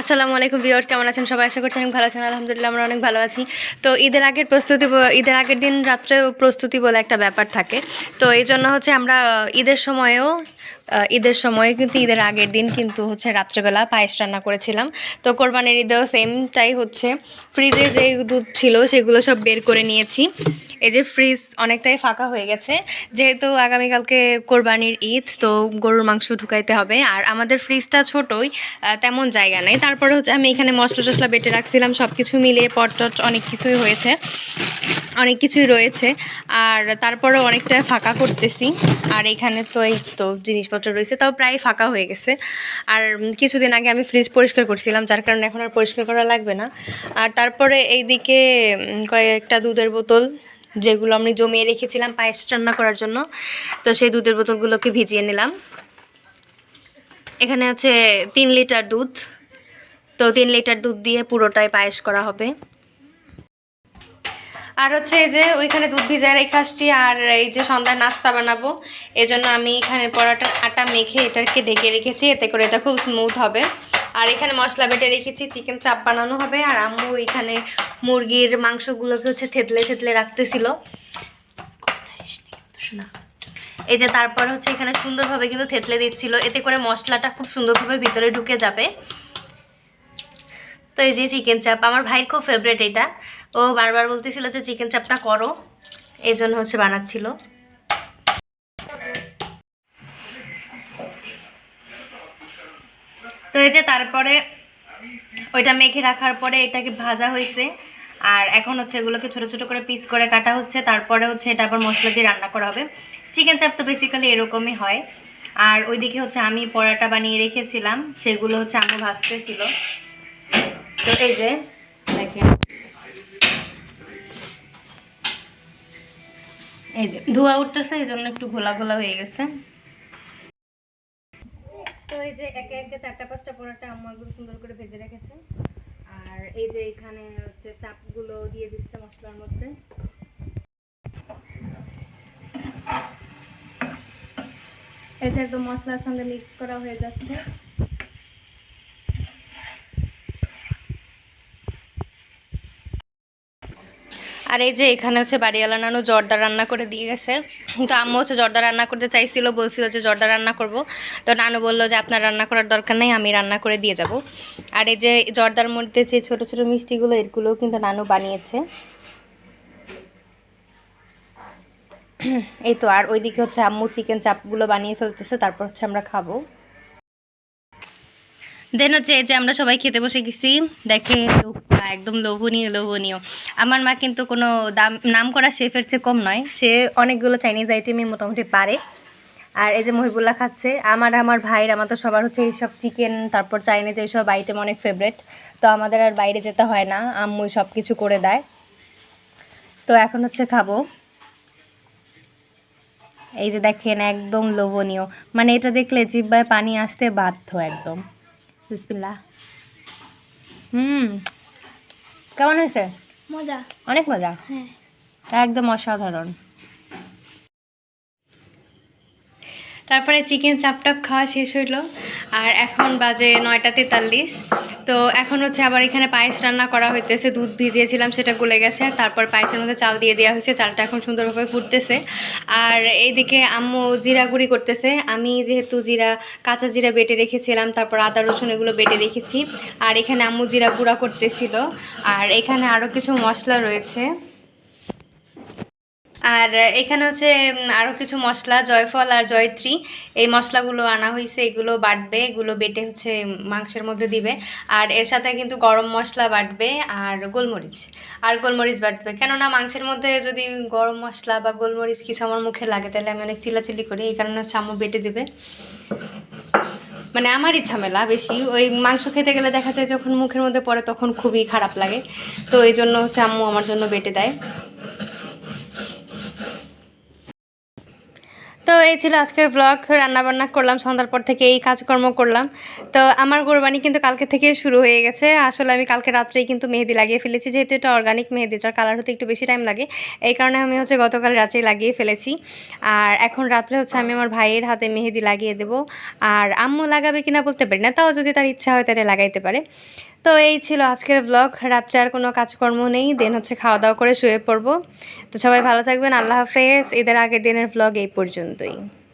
আসসালামু আলাইকুম ভিউয়ার্স, কেমন আছেন সবাই? আশা করছি অনেক ভালো আছেন। আলহামদুলিল্লাহ, আমরা অনেক ভালো আছি। তো ঈদের আগের প্রস্তুতি ঈদের আগের দিন রাত্রে প্রস্তুতি বলে একটা ব্যাপার থাকে। তো এই জন্য হচ্ছে আমরা ঈদের সময়ও ঈদের সময় কিন্তু ঈদের আগের দিন কিন্তু হচ্ছে রাত্রেবেলা পায়েস রান্না করেছিলাম। তো কোরবানির ঈদেও সেমটাই হচ্ছে। ফ্রিজে যে দুধ ছিল সেগুলো সব বের করে নিয়েছি। এই যে ফ্রিজ অনেকটাই ফাঁকা হয়ে গেছে। যেহেতু আগামীকালকে কোরবানির ঈদ, তো গরুর মাংস ঢুকাইতে হবে। আর আমাদের ফ্রিজটা ছোটোই তেমন জায়গা নেই। তারপরে হচ্ছে আমি এখানে মশলা টশলা বেটে রাখছিলাম সব কিছু মিলিয়ে পট টট অনেক কিছুই হয়েছে। অনেক কিছুই রয়েছে। আর তারপরে অনেকটা ফাঁকা করতেছি। আর এখানে তো এই তো জিনিসপত্র রয়েছে, তাও প্রায় ফাঁকা হয়ে গেছে। আর কিছুদিন আগে আমি ফ্রিজ পরিষ্কার করছিলাম, যার কারণে এখন আর পরিষ্কার করা লাগবে না। আর তারপরে এইদিকে কয়েকটা দুধের বোতল, যেগুলো আমি জমিয়ে রেখেছিলাম পায়েস রান্না করার জন্য। তো সেই দুধের বোতলগুলোকে ভিজিয়ে নিলাম। এখানে আছে তিন লিটার দুধ। তো তিন লিটার দুধ দিয়ে পুরোটাই পায়েস করা হবে। আর হচ্ছে এই যে ওইখানে দুধ ভিজায় রেখে আসছি, আর এই যে সন্ধ্যায় নাস্তা বানাবো এই জন্য আমি এখানে পরোটা আটা মেখে এটাকে ঢেকে রেখেছি, এতে করে এটা খুব স্মুথ হবে। আর এখানে মশলা বেটে রেখেছি চিকেন চাপ বানানো হবে, আর আম্মু এখানে মুরগির মাংসগুলোকে হচ্ছে থেতলে থেতলে রাখতেছিল। এই যে তারপর হচ্ছে এখানে সুন্দরভাবে কিন্তু থেতলে দিচ্ছিল, এতে করে মশলাটা খুব সুন্দরভাবে ভিতরে ঢুকে যাবে। তো এই যে চিকেন চাপ আমার ভাইয়ের খুব ফেভারেট এটা। ও বারবার বলতেছিল যে চিকেন চাপটা করো। এই জন্য হচ্ছে বানাচ্ছিল। তো এই যে তারপরে ওইটা মেখে রাখার পরে এটাকে ভাজা হয়েছে। আর এখন হচ্ছে এগুলোকে ছোট ছোট করে পিস করে কাটা হচ্ছে। তারপরে হচ্ছে এটা আবার মশলা দিয়ে রান্না করা হবে। চিকেন চাপ তো বেসিক্যালি এরকমই হয়। আর ওইদিকে হচ্ছে আমি পরাটা বানিয়ে রেখেছিলাম। সেগুলো হচ্ছে আম্মু ভাজতেছিল। তো এই যে এই যে, ধোয়া উঠতেছে এই জন্য একটু ঘোলা ঘোলা হয়ে গেছে। তো এই যে একে একে চারটা পাঁচটা পরোটা আম্মু সুন্দর করে ভেজে রেখেছে। আর এই যে এখানে হচ্ছে চাপগুলো দিয়ে দিচ্ছে মশলার মধ্যে। এই যে একদম মশলার সঙ্গে মিক্স করা হয়ে যাচ্ছে। আর এই যে এখানে হচ্ছে বাড়িওয়ালা নানু জর্দা রান্না করে দিয়ে গেছে। তো আম্মু হচ্ছে জর্দা রান্না করতে চাইছিল, বলছিল যে জর্দা রান্না করব। তো নানু বলল যে, আপনার রান্না করার দরকার নেই, আমি রান্না করে দিয়ে যাব। আর এই যে জর্দার মধ্যে যে ছোট ছোট মিষ্টিগুলো এগুলোও কিন্তু নানু বানিয়েছে। এই তো, আর ওইদিকে হচ্ছে আম্মু চিকেন চাপগুলো বানিয়ে ফেলতেছে, তারপর হচ্ছে আমরা খাব। দেন হচ্ছে এই যে আমরা সবাই খেতে বসে গেছি, দেখে একদম লোভনীয় লোভনীয়। আমার মা কিন্তু কোনো দাম, নাম করা শেফের চেয়ে কম নয়। সে অনেকগুলো চাইনিজ আইটেমই মোটামুটি পারে। আর এই যে মহিবুল্লাহ খাচ্ছে, আমার আমার ভাইয়ের আমার তো সবার হচ্ছে এইসব চিকেন তারপর চাইনিজ এইসব আইটেম অনেক ফেভারেট তো আমাদের আর বাইরে যেতে হয় না আম্মু সব কিছু করে দেয়। তো এখন হচ্ছে খাব। এই যে দেখেন, একদম লোভনীয়। মানে এটা দেখলে জিব্বায় পানি আসতে বাধ্য একদম। বিসমিল্লাহ। হুম। কেমন হয়েছে? মজা। অনেক মজা? হ্যাঁ। একদম অসাধারণ। তারপরে চিকেন চাপটাপ খাওয়া শেষ হইল। আর এখন বাজে নয়টা তেতাল্লিশ। তো এখন হচ্ছে আবার এখানে পায়েস রান্না করা হইতেছে। দুধ ভিজিয়েছিলাম, সেটা গলে গেছে। আর তারপর পায়েসের মধ্যে চাল দিয়ে দেওয়া হয়েছে। চালটা এখন সুন্দরভাবে ফুটতেছে। আর এইদিকে আম্মু জিরা গুঁড়ি করতেছে। আমি যেহেতু জিরা, কাঁচা জিরা বেটে রেখেছিলাম, তারপর আদা, রসুন এগুলো বেটে রেখেছি। আর এখানে আম্মু জিরা গুঁড়া করতেছিল। আর এখানে আরও কিছু মশলা রয়েছে। আর এখানে হচ্ছে আরও কিছু মশলা, জয়ফল আর জয়ত্রী। এই মশলাগুলো আনা হয়েছে এগুলো বাটবে, এগুলো বেটে হচ্ছে মাংসের মধ্যে দিবে। আর এর সাথে কিন্তু গরম মশলা বাটবে আর গোলমরিচ। আর গোলমরিচ বাটবে। কেননা মাংসের মধ্যে যদি গরম মশলা বা গোলমরিচ কিছু আমার মুখে লাগে, তাহলে আমি অনেক চিল্লাচিল্লি করি। এই কারণে হচ্ছে আম্মু বেটে দেবে। মানে আমারই ঝামেলা বেশি। ওই মাংস খেতে গেলে দেখা যায় যখন মুখের মধ্যে পড়ে, তখন খুবই খারাপ লাগে। তো এই জন্য হচ্ছে আম্মু আমার জন্য বেটে দেয়। তো এই ছিল আজকের ব্লগ রান্নাবান্না করলাম, সন্ধ্যার পর থেকে এই কাজকর্ম করলাম। তো আমার কোরবানি কিন্তু কালকে থেকে শুরু হয়ে গেছে। আসলে আমি কালকে রাত্রেই কিন্তু মেহেদি লাগিয়ে ফেলেছি, যেহেতু এটা অর্গানিক মেহেদি, যার কালার হতে একটু বেশি টাইম লাগে। এই কারণে আমি হচ্ছে গতকাল রাত্রেই লাগিয়ে ফেলেছি। আর এখন রাত্রে হচ্ছে আমি আমার ভাইয়ের হাতে মেহেদি লাগিয়ে দেবো। আর আম্মু লাগাবে কিনা বলতে পারি না, তাও যদি তার ইচ্ছা হয় তাহলে লাগাইতে পারে। তো এই ছিল আজকের ব্লগ রাত্রে আর কোনো কাজকর্ম নেই, দেন হচ্ছে খাওয়া দাওয়া করে শুয়ে পড়ব। তো সবাই ভালো থাকবেন, আল্লাহ হাফেজ। এদের আগের দিনের ব্লগ এই doing.